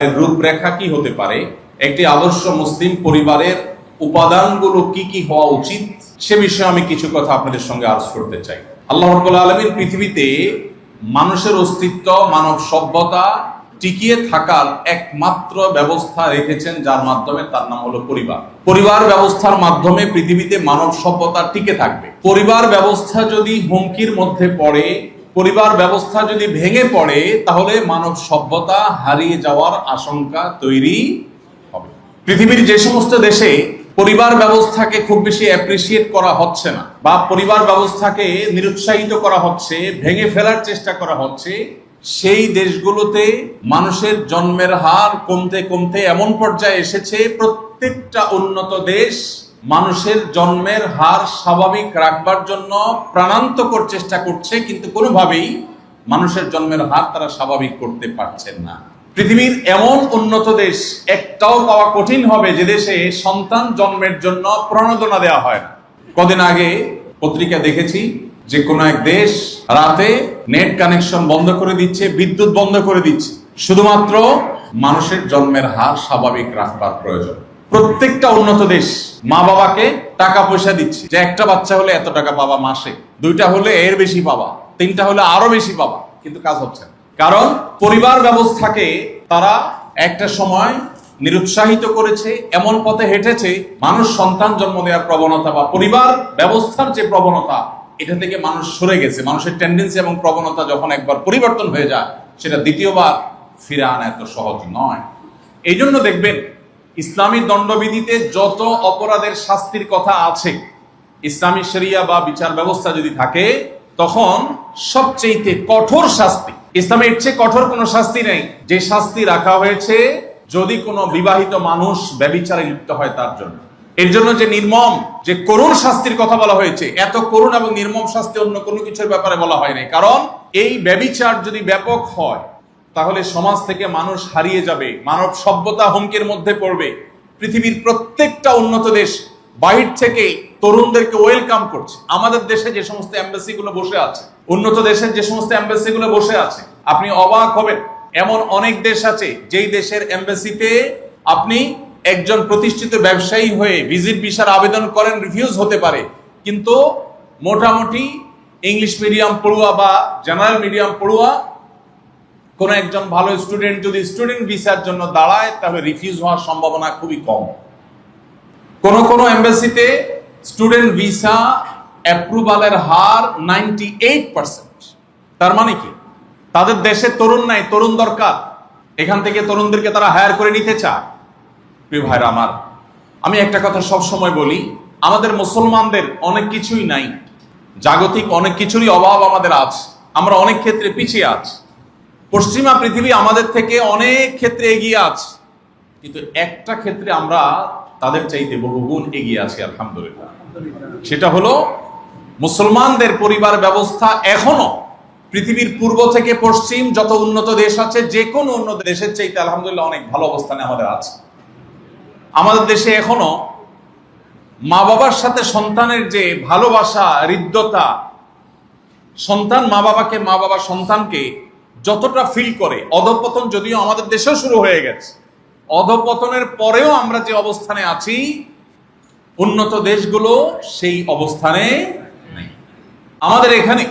রূপরেখা কি হতে পারে? একটি আদর্শ মুসলিম পরিবারের উপাদানগুলো কি কি হওয়া উচিত? সে বিষয়ে আমি কিছু কথা আপনাদের সঙ্গে আলোচ করতে চাই। আল্লাহ আলমীর পৃথিবীতে মানুষের অস্তিত্ব, মানব সভ্যতা টিকিয়ে থাকার একমাত্র ব্যবস্থা রেখেছেন, যার মাধ্যমে তার নাম হলো পরিবার। পরিবার ব্যবস্থার মাধ্যমে পৃথিবীতে মানব সভ্যতা টিকে থাকবে। পরিবার ব্যবস্থা যদি হুমকির মধ্যে পড়ে পরিবার ব্যবস্থা যদি ভেঙে পড়ে, তাহলে মানব সভ্যতা হারিয়ে যাওয়ার আশঙ্কা তৈরি হবে। পৃথিবীর যে সমস্ত দেশে পরিবার ব্যবস্থাকে খুব বেশি অ্যাপ্রিসিয়েট করা হচ্ছে না, বা পরিবার ব্যবস্থাকে নিরুৎসাহিত করা হচ্ছে, ভেঙে ফেলার চেষ্টা করা হচ্ছে, সেই দেশগুলোতে মানুষের জন্মের হার কমতে কমতে এমন পর্যায়ে এসেছে, প্রত্যেকটা উন্নত দেশ মানুষের জন্মের হার স্বাভাবিক রাখবার জন্য প্রাণান্তকর চেষ্টা করছে, কিন্তু কোনোভাবেই মানুষের জন্মের হার তারা স্বাভাবিক করতে পারছেন না। পৃথিবীর এমন উন্নত দেশ একটাও পাওয়া কঠিন হবে যে দেশে সন্তান জন্মের জন্য প্রণোদনা দেওয়া হয় কদিন আগে পত্রিকা দেখেছি যে কোনো এক দেশ রাতে নেট কানেকশন বন্ধ করে দিচ্ছে, বিদ্যুৎ বন্ধ করে দিচ্ছে। শুধুমাত্র মানুষের জন্মের হার স্বাভাবিক রাখবার প্রয়োজন। প্রত্যেকটা উন্নত দেশ মা বাবাকে টাকা পয়সা দিচ্ছে। যে একটা বাচ্চা হলে এত টাকা পাবা মাসে, দুইটা হলে এর বেশি পাবা, তিনটা হলে আরও বেশি পাবা, কিন্তু কাজ হচ্ছে না। কারণ পরিবার ব্যবস্থাকে তারা একটা সময় নিরুৎসাহিত করেছে, এমন পথে হেঁটেছে, মানুষ সন্তান জন্ম দেওয়ার প্রবণতা বা পরিবার ব্যবস্থার যে প্রবণতা, এটা থেকে মানুষ সরে গেছে। মানুষের টেন্ডেন্সি এবং প্রবণতা যখন একবার পরিবর্তন হয়ে যায়, সেটা দ্বিতীয়বার ফিরে আনা এত সহজ নয়। এই জন্য দেখবেন ইসলামী দণ্ডবিধিতে যত অপরাধের শাস্তির কথা আছে, ইসলামী শরিয়া বা বিচার ব্যবস্থা যদি থাকে, তখন সবচেয়ে কঠোর শাস্তি ইসলামের চেয়ে কঠোর কোনো শাস্তি নেই। যে শাস্তি রাখা হয়েছে, যদি কোনো বিবাহিত মানুষ ব্যবিচারে লিপ্ত হয় তার জন্য। এর জন্য যে নির্মম, যে করুণ শাস্তির কথা বলা হয়েছে, এত করুণ এবং নির্মম শাস্তি অন্য কোনো কিছুর ব্যাপারে বলা হয় নাই। কারণ এই ব্যবিচার যদি ব্যাপক হয় তাহলে সমাজ থেকে মানুষ হারিয়ে যাবে। মানব সভ্যতা হুমকির মধ্যে পড়বে। পৃথিবীর প্রত্যেকটা উন্নত দেশ বাহির থেকে তরুণদেরকে ওয়েলকাম করছে। আমাদের দেশে যে সমস্ত এম্বাসি গুলো বসে আছে, উন্নত দেশের যে সমস্ত এম্বাসি গুলো বসে আছে, আপনি অবাক হবেন। এমন অনেক দেশ আছে, যেই দেশের এম্বাসিতে আপনি একজন প্রতিষ্ঠিত ব্যবসায়ী হয়ে ভিজিট ভিসার আবেদন করেন রিফিউজ হতে পারে। কিন্তু মোটামুটি ইংলিশ মিডিয়াম পড়ুয়া বা জেনারেল মিডিয়াম পড়ুয়া কোন একজন ভালো স্টুডেন্ট যদি স্টুডেন্ট ভিসার জন্য দাঁড়ায়, তাহলে রিফিউজ হওয়ার সম্ভাবনা খুবই কম। কোন কোন এম্বাসিতে স্টুডেন্ট ভিসা অ্যাপ্রুভালের হার নাইনটি এইট পার্সেন্ট তার মানে কি? তাদের দেশে তরুণ নাই, তরুণ দরকার। এখান থেকে তরুণদেরকে তারা হায়ার করে নিতে চায়। প্রিয় ভাইরা আমার, আমি একটা কথা সব সময় বলি, আমাদের মুসলমানদের অনেক কিছুই নাই। জাগতিক অনেক কিছুরই অভাব আমাদের আছে। আমরা অনেক ক্ষেত্রে পিছিয়ে আছি। পশ্চিমা পৃথিবী আমাদের থেকে অনেক ক্ষেত্রে এগিয়ে আছে। কিন্তু একটা ক্ষেত্রে আমরা তাদের চাইতে বহুগুণ এগিয়ে আছি, আলহামদুলিল্লাহ। সেটা হলো, মুসলমানদের পরিবার ব্যবস্থা এখনও পৃথিবীর পূর্ব থেকে পশ্চিম যত উন্নত দেশ আছে যে কোনো উন্নত দেশের চাইতে আলহামদুলিল্লাহ অনেক ভালো অবস্থানে আমাদের আছে। আমাদের দেশে এখনও মা বাবার সাথে সন্তানের যে ভালোবাসা, হৃদ্যতা, সন্তান মা বাবাকে মা বাবা সন্তানকে যতটা ফিল করে। অধপতন যদিও আমাদের দেশেও শুরু হয়ে গেছে। অধপতনের পরেও আমরা যে অবস্থানে আছি, উন্নত দেশগুলো সেই অবস্থানে আমাদের এখানে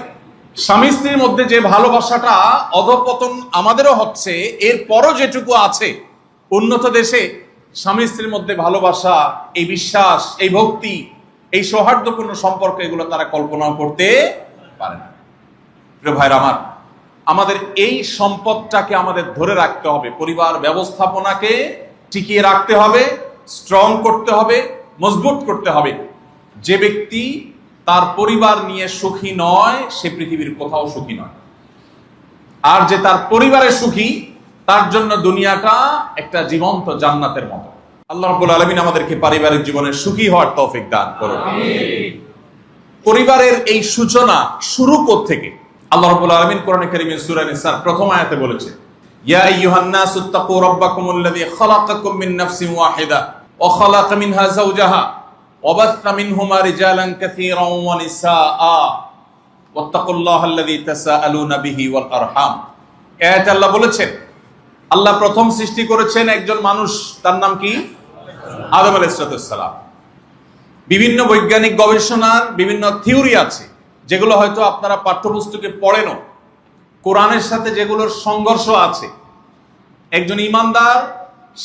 স্বামী স্ত্রীর মধ্যে যে ভালোবাসাটা অধপতন আমাদেরও হচ্ছে এর পরও যেটুকু আছে, উন্নত দেশে স্বামী স্ত্রীর মধ্যে ভালোবাসা, এই বিশ্বাস, এই ভক্তি, এই সৌহার্দ্যপূর্ণ সম্পর্ক, এগুলো তারা কল্পনাও করতে পারে না। প্রিয় ভাইরা আমার আমাদের এই সম্পদটাকে আমাদের ধরে রাখতে হবে। পরিবার ব্যবস্থাপনাকে টিকিয়ে রাখতে হবে স্ট্রং করতে হবে মজবুত করতে হবে। যে ব্যক্তি তার পরিবার নিয়ে সুখী নয় সে পৃথিবীর কোথাও সুখী নয়। আর যে তার পরিবারে সুখী তার জন্য দুনিয়াটা একটা জীবন্ত জান্নাতের মতো। আল্লাহ রাব্বুল আলামিন আমাদেরকে পারিবারিক জীবনে সুখী হওয়ার তৌফিক দান করুন। পরিবারের এই সূচনা শুরু থেকে আল্লাহ রাব্বুল আলামিন কোরআনে সূরা নিসার প্রথম আয়াতে বলেছে, ইয়া আইয়ুহান নাসু তাকু খালাকাকুম মিন নাফসিন ওয়াহিদা ওয়া মিনহা যাওজাহা ওয়া মিনহুমা রিজালান ওয়া নিসাআ ওয়াত্তাকুল্লাহাল্লাযী তাসাআলুনা বিহি ওয়াল আরহাম। আল্লাহ বলেছেন, আল্লাহ প্রথম সৃষ্টি করেছেন একজন মানুষ, তার নাম কি? আদম আলাইসালাম বিভিন্ন বৈজ্ঞানিক গবেষণার বিভিন্ন থিওরি আছে। যেগুলো হয়তো আপনারা পাঠ্যপুস্তকে পড়েনও। কোরআনের সাথে যেগুলোর সংঘর্ষ আছে। একজন ইমানদার,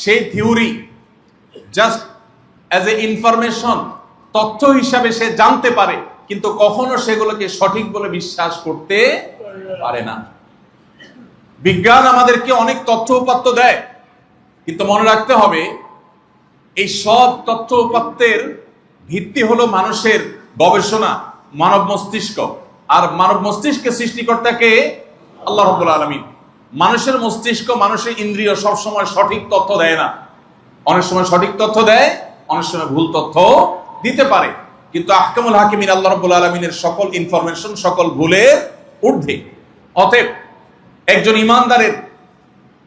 সেই theory just as a information তথ্য হিসাবে সে জানতে পারে, কিন্তু কখনো সেগুলোকে সঠিক বলে বিশ্বাস করতে পারে না। বিজ্ঞান আমাদেরকে অনেক তথ্য উপাত্ত দেয়, কিন্তু মনে রাখতে হবে, এই সব তথ্য উপাত্তের ভিত্তি হলো মানুষের গবেষণা। মানব মস্তিষ্ক। আর মানব মস্তিষ্কে সৃষ্টিকর্তাকে আল্লাহ রব্বুল আলমিন। মানুষের মস্তিষ্ক মানুষের ইন্দ্রিয় সবসময় সঠিক তথ্য দেয় না। অনেক সময় সঠিক তথ্য দেয়, অনেক সময় ভুল তথ্য দিতে পারে। কিন্তু আহকামুল হাকিমিন আল্লাহ রব্বুল আলমিনের সকল ইনফরমেশন সকল ভুলের ঊর্ধ্বে। অতএব একজন ইমানদারের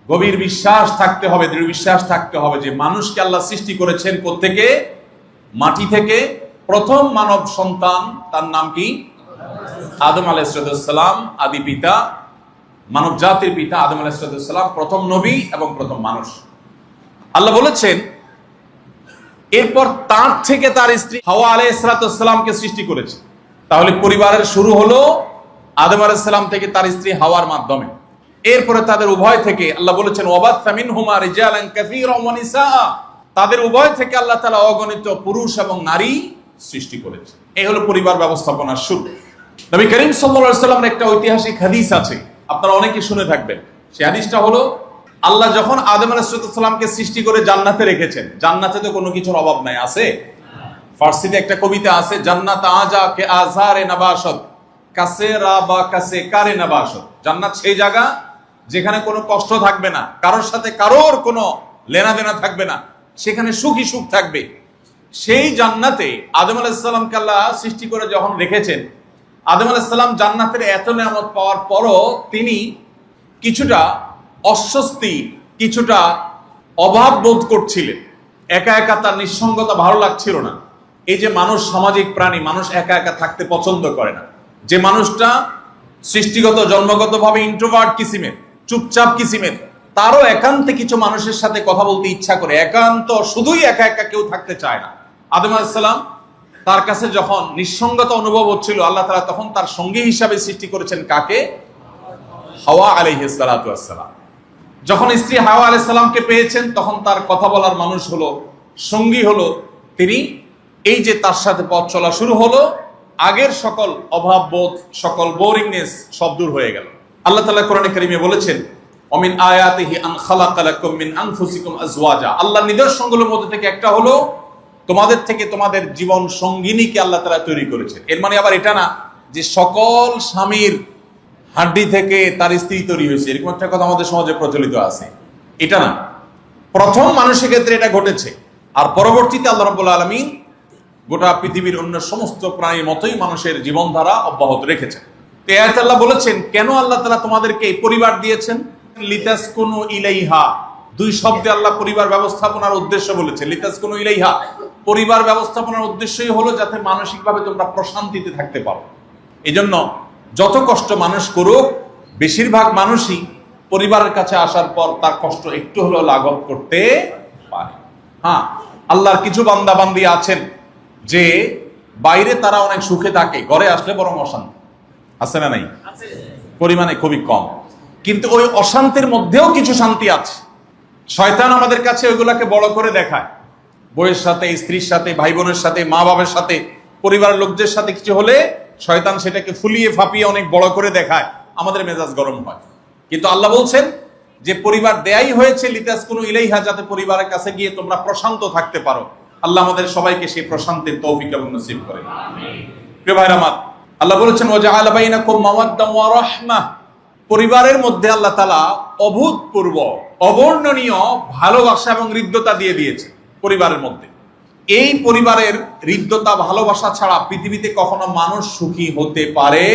গভীর বিশ্বাস থাকতে হবে, দৃঢ় বিশ্বাস থাকতে হবে যে মানুষকে আল্লাহ সৃষ্টি করেছেন থেকে মাটি থেকে প্রথম মানব সন্তান, তার নাম কি? আদম আলাইসালাম আদি পিতা, মানব জাতির পিতা আদম আলাইসালাম প্রথম নবী এবং প্রথম মানুষ। আল্লাহ বলেছেন, এরপর তার থেকে তার স্ত্রী হাওয়া আলাই ইসরাতামকে সৃষ্টি করেছে। তাহলে পরিবারের শুরু হলো আদম আলাইসালাম থেকে তার স্ত্রী হাওয়ার মাধ্যমে। এরপরে তাদের উভয় থেকে আল্লাহ বলেছেন তাদের উভয় থেকে আল্লাহ তাআলা অগণিত পুরুষ এবং নারী সৃষ্টি করেছে। এই হলো পরিবার ব্যবস্থাপনার শুরু। নবী করিম সাল্লামের একটা ঐতিহাসিক হাদিস আছে। আপনারা অনেকে শুনে থাকবেন। সেই হাদিসটা হলো, আল্লাহ যখন আদম আলাইহিসসালামকে সৃষ্টি করে জান্নাতে রেখেছেন, জান্নাতে তো কোনো কিছুর অভাব নাই, আছে? ফার্সিতে একটা কবিতা আছে, জান্নাত আজা কে আজারে নাবাসত কাছে রা বা কাছে কারে নাবাসত। জান্নাত সেই জায়গা যেখানে কোনো কষ্ট থাকবে না, কারোর সাথে কারোর কোনো লেনা দেনা থাকবে না, সেখানে সুখী সুখ থাকবে। সেই জান্নাতে আদম আলাইসাল্লামকে আল্লাহ সৃষ্টি করে যখন রেখেছেন, আদম আলাইসাল্লাম জান্নাতের এত নিয়ামত পাওয়ার পরও তিনি কিছুটা অস্বস্তি, কিছুটা অভাব বোধ করছিলেন। একা একা তার নিঃসঙ্গতা ভালো লাগছিল না। এই যে মানুষ সামাজিক প্রাণী, মানুষ একা একা থাকতে পছন্দ করে না। যে মানুষটা সৃষ্টিগত, জন্মগতভাবে ইন্ট্রোভার্ট কিসিমের, চুপচাপ কিসিমের, তারও একান্তে কিছু মানুষের সাথে কথা বলতে ইচ্ছা করে। একান্ত, শুধুই একা একা কেউ থাকতে চায় না। আদম আলাইসাল্লাম তার কাছে যখন নিঃসঙ্গতা অনুভব হচ্ছিল, আল্লাহ তালা তখন তার সঙ্গী হিসাবে সৃষ্টি করেছেন কাকে? হাওয়া আলহিসালাম যখন স্ত্রী হাওয়া আলাইসাল্লামকে পেয়েছেন, তখন তার কথা বলার মানুষ হলো, সঙ্গী হলো তিনি। এই যে তার সাথে পথ চলা শুরু হলো, আগের সকল অভাব বোধ, সকল বোরিংনেস সব দূর হয়ে গেল। আল্লাহ তালা কোরআনে কারিমে বলেছেন, অমিন আয়াতিহি আন খালাকালাকুম মিন আনফুসিকুম আজওয়াজা। আল্লাহ নিদর্শনগুলোর মধ্যে থেকে একটা হলো তোমাদের থেকে তোমাদের জীবন সঙ্গিনীকে আল্লাহ তালা তৈরি করেছেন। এর মানে আবার এটা না যে সকল স্বামীর হাড্ডি থেকে তার স্ত্রী তৈরি হয়েছে। এরকম একটা কথা আমাদের সমাজে প্রচলিত আছে। এটা না। প্রথম মানুষের ক্ষেত্রে এটা ঘটেছে। আর পরবর্তীতে আল্লাহ রাব্বুল আলামিন গোটা পৃথিবীর অন্য সমস্ত প্রাণীর মতোই মানুষের জীবনধারা অব্যাহত রেখেছেন। তো আল্লাহ বলেছেন, কেন আল্লাহ তাআলা তোমাদেরকে পরিবার দিয়েছেন? লিতাসকুনু ইলাইহা। দুই শব্দে আল্লাহ পরিবার ব্যবস্থাপনার উদ্দেশ্য বলেছে লিতাসকুনু ইলাইহা। পরিবার ব্যবস্থাপনার উদ্দেশ্যই হলো যাতে মানসিকভাবে তোমরা প্রশান্তিতে থাকতে পারো। এই জন্য যত কষ্ট মানুষ করুক বেশিরভাগ মানুষই পরিবারের কাছে আসার পর তার কষ্ট একটু হলেও লাঘব করতে পারে। হ্যাঁ আল্লাহর কিছু বান্দা বান্দি আছেন যে বাইরে তারা অনেক সুখে থাকে ঘরে আসলে বরং অশান্তি। আছে না নাই? পরিমাণে খুবই কম। কিন্তু ওই অশান্তির মধ্যেও কিছু শান্তি আছে। শয়তান আমাদের কাছে ওইগুলাকে বড় করে দেখায়। বইয়ের সাথে, স্ত্রীর সাথে ভাই বোনের সাথে মা বাবার সাথে, পরিবারের লোকদের সাথে কিছু হলে শয়তান সেটাকে ফুলিয়ে ফাপিয়ে অনেক বড় করে দেখায়। আমাদের মেজাজ গরম হয়। কিন্তু আল্লাহ বলছেন যে পরিবার দেয়াই হয়েছে লিতাস কোনো ইলাইহা, যাতে পরিবারের কাছে গিয়ে তোমরা প্রশান্ত থাকতে পারো। আল্লাহ আমাদের সবাইকে সেই প্রশান্তির তৌফিক এবং নসিব করে প্রিয় ভাইরা আমার, আল্লাহ বলেছেন ওয়া জাআলা বাইনাকুম মাওয়াদ্দাম ওয়া রাহমাহ। পরিবারের মধ্যে আল্লাহ তাআলা অভূতপূর্ব, অবর্ণনীয় ভালোবাসা এবং হৃদ্যতা দিয়ে দিয়েছে পরিবারের মধ্যে। এই পরিবারের হৃদ্যতা, ভালোবাসা ছাড়া পৃথিবীতে কখনো মানুষ সুখী হতে পারে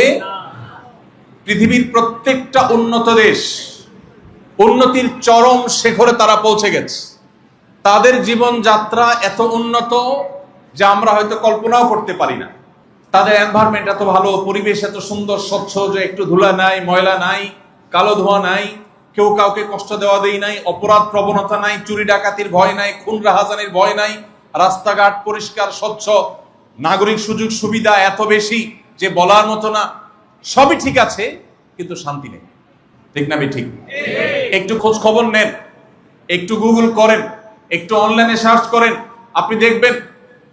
পৃথিবীর প্রত্যেকটা উন্নত দেশ, উন্নতির চরম শেখরে তারা পৌঁছে গেছে। তাদের জীবন যাত্রা এত উন্নত যে আমরা হয়তো কল্পনাও করতে পারি না। তাদের এনভায়রনমেন্ট এত ভালো, পরিবেশ এত সুন্দর, স্বচ্ছ যে একটু ধুলা নাই, ময়লা নাই, কালো ধোঁয়া নাই কেউ কাউকে কষ্ট দেওয়া দেই নাই, অপরাধ প্রবণতা নাই, চুরি ডাকাতির ভয় নাই খুন রাহাজানির ভয় নাই, রাস্তাঘাট পরিষ্কার, স্বচ্ছ, নাগরিক সুযোগ সুবিধা এত বেশি যে বলার মতো না। সবই ঠিক আছে, কিন্তু শান্তি নেই। ঠিক না ঠিক একটু খোঁজ খবর নেন, একটু গুগল করেন, একটু অনলাইনে সার্চ করেন। আপনি দেখবেন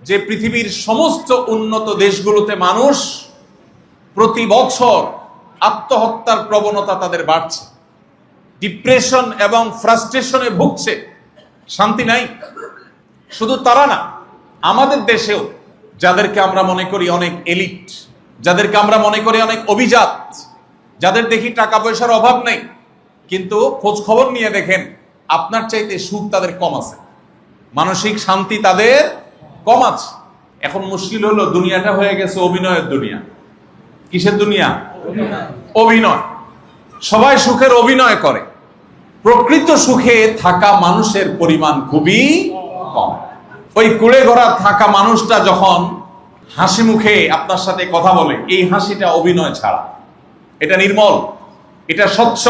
যে পৃথিবীর সমস্ত উন্নত দেশগুলোতে মানুষ প্রতি বছর আত্মহত্যার প্রবণতা তাদের বাড়ছে। ডিপ্রেশন এবং ফ্রাস্ট্রেশনে ভুগছে। শান্তি নাই। শুধু তারা না আমাদের দেশেও যাদেরকে আমরা মনে করি অনেক এলিট যাদেরকে আমরা মনে করি অনেক অভিজাত যাদের দেখি টাকা পয়সার অভাব নেই কিন্তু খোঁজ খবর নিয়ে দেখেন আপনার চাইতে সুখ তাদের কম আছে। মানসিক শান্তি তাদের কম আছে। এখন মুশকিল হলো দুনিয়াটা হয়ে গেছে অভিনয়ের দুনিয়া। কিসের দুনিয়া? অভিনয়। সবাই সুখের অভিনয় করে। প্রকৃত সুখে থাকা মানুষের পরিমাণ খুবই কম। ওই কুড়ে ঘোড়া থাকা মানুষটা যখন হাসি মুখে আপনার সাথে কথা বলে, এই হাসিটা অভিনয় ছাড়া। এটা নির্মল, এটা স্বচ্ছ,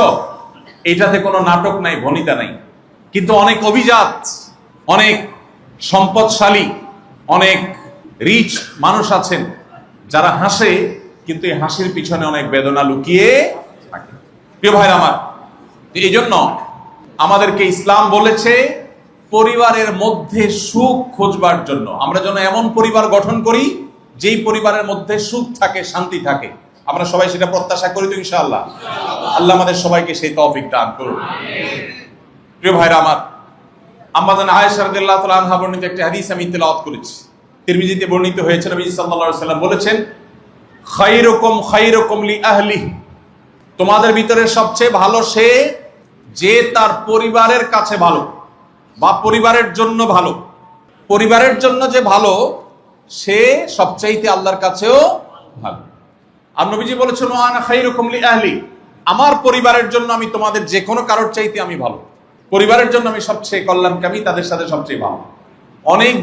এটাতে কোনো নাটক নাই, ভনিতা নাই। কিন্তু অনেক অভিজাত, অনেক সম্পদশালী, অনেক রিচ মানুষ আছেন, যারা হাসে, কিন্তু এই হাসির পিছনে অনেক বেদনা লুকিয়ে থাকে। প্রিয় ভাইরা আমার এই জন্য আমাদেরকে ইসলাম বলেছে পরিবারের মধ্যে সুখ খোঁজবার জন্য। আমরা যেন এমন পরিবার গঠন করি, যেই পরিবারের মধ্যে সুখ থাকে, শান্তি থাকে। আমরা সবাই সেটা প্রত্যাশা করি তো ইনশাআল্লাহ। আল্লাহ আমাদের সবাইকে সেই তৌফিক দান করুন। প্রিয় ভাইরা আমার আম্মাজান আয়েশা রাদিয়াল্লাহু তাআলা আনহা বর্ণিত একটি হাদিস আমি তেলাওয়াত করেছি। তিরমিজিতে বর্ণিত হয়েছে, নবী সাল্লাল্লাহু সাল্লাম বলেছেন, খায়রুকুম খায়রুকুম লি আহলি তোমাদের ভিতরে সবচেয়ে ভালো সে যে তার পরিবারের কাছে ভালো বা পরিবারের জন্য ভালো। পরিবারের জন্য যে ভালো, সে সবচাইতে আল্লাহর কাছেও ভালো। আর নবীজি বলেছেন আনা খায়রুকুম লি আহলি। আমার পরিবারের জন্য আমি তোমাদের যে কোনো কারোর চাইতে আমি ভালো। পরিবারের জন্য আমি সবচেয়ে কল্যাণকামী, তাদের সাথে সবচেয়ে ভালো। অনেক